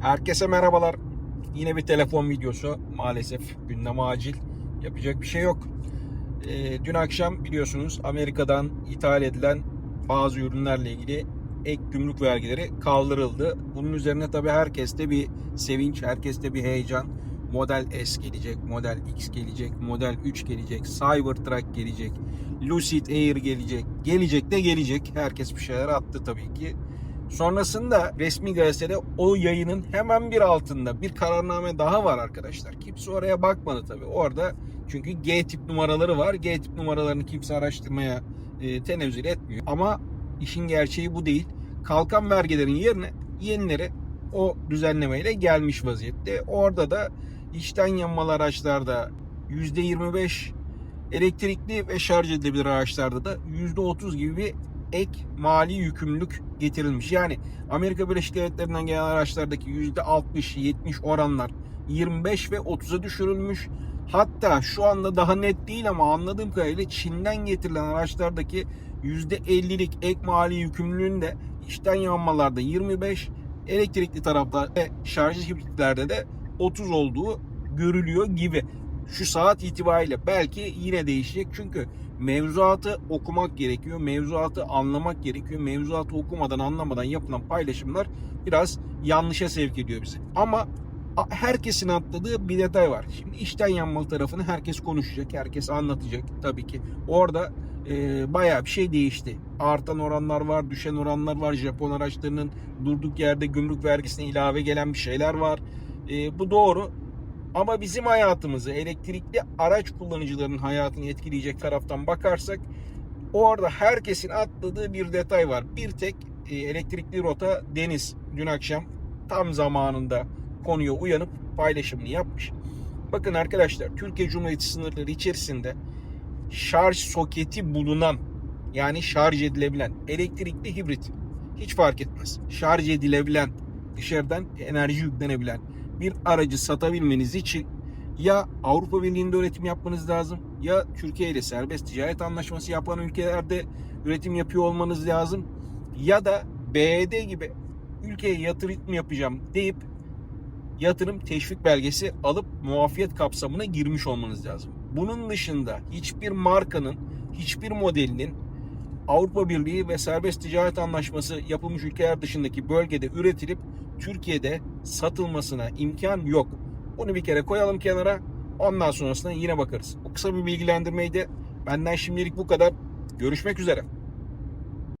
Herkese merhabalar. Yine bir telefon videosu. Maalesef gündem acil. Yapacak bir şey yok. Ee, dün akşam biliyorsunuz Amerika'dan ithal edilen bazı ürünlerle ilgili ek gümrük vergileri kaldırıldı. Bunun üzerine tabii herkeste bir sevinç, herkeste bir heyecan. Model S gelecek, Model X gelecek, Model 3 gelecek, Cybertruck gelecek, Lucid Air gelecek. Gelecek de gelecek. Herkes bir şeyler attı tabii ki. Sonrasında resmi gazetede o yayının hemen bir altında bir kararname daha var arkadaşlar. Kimse oraya bakmadı tabii. Orada çünkü G tip numaraları var. G tip numaralarını kimse araştırmaya e, tenezzül etmiyor. Ama işin gerçeği bu değil. Kalkan vergilerin yerine yenileri o düzenlemeyle gelmiş vaziyette. Orada da içten yanmalı araçlarda %25 elektrikli ve şarj edilebilir araçlarda da %30 gibi bir ek mali yükümlülük getirilmiş. Yani Amerika Birleşik Devletleri'nden gelen araçlardaki %60-70 oranlar 25 ve 30'a düşürülmüş. Hatta şu anda daha net değil ama anladığım kadarıyla Çin'den getirilen araçlardaki %50'lik ek mali yükümlülüğün de içten yanmalarda 25, elektrikli tarafta ve şarjlı hibritlerde de 30 olduğu görülüyor gibi. Şu saat itibariyle belki yine değişecek çünkü mevzuatı okumak gerekiyor, mevzuatı anlamak gerekiyor. Mevzuatı okumadan anlamadan yapılan paylaşımlar biraz yanlışa sevk ediyor bizi. Ama herkesin atladığı bir detay var. Şimdi içten yanmalı tarafını herkes konuşacak, herkes anlatacak tabii ki. Orada e, bayağı bir şey değişti. Artan oranlar var, düşen oranlar var. Japon araçlarının durduk yerde gümrük vergisine ilave gelen bir şeyler var. E, bu doğru. Ama bizim hayatımızı, elektrikli araç kullanıcılarının hayatını etkileyecek taraftan bakarsak orada herkesin atladığı bir detay var. Bir tek e, elektrikli rota Deniz dün akşam tam zamanında konuya uyanıp paylaşımını yapmış. Bakın arkadaşlar Türkiye Cumhuriyeti sınırları içerisinde şarj soketi bulunan yani şarj edilebilen elektrikli hibrit hiç fark etmez. Şarj edilebilen dışarıdan enerji yüklenebilen bir aracı satabilmeniz için ya Avrupa Birliği'nde üretim yapmanız lazım ya Türkiye ile serbest ticaret anlaşması yapan ülkelerde üretim yapıyor olmanız lazım ya da BD gibi ülkeye yatırım yapacağım deyip yatırım teşvik belgesi alıp muafiyet kapsamına girmiş olmanız lazım. Bunun dışında hiçbir markanın, hiçbir modelinin Avrupa Birliği ve serbest ticaret anlaşması yapılmış ülkeler dışındaki bölgede üretilip Türkiye'de satılmasına imkan yok. Bunu bir kere koyalım kenara. Ondan sonrasında yine bakarız. Bu kısa bir bilgilendirmeydi. Benden şimdilik bu kadar. Görüşmek üzere.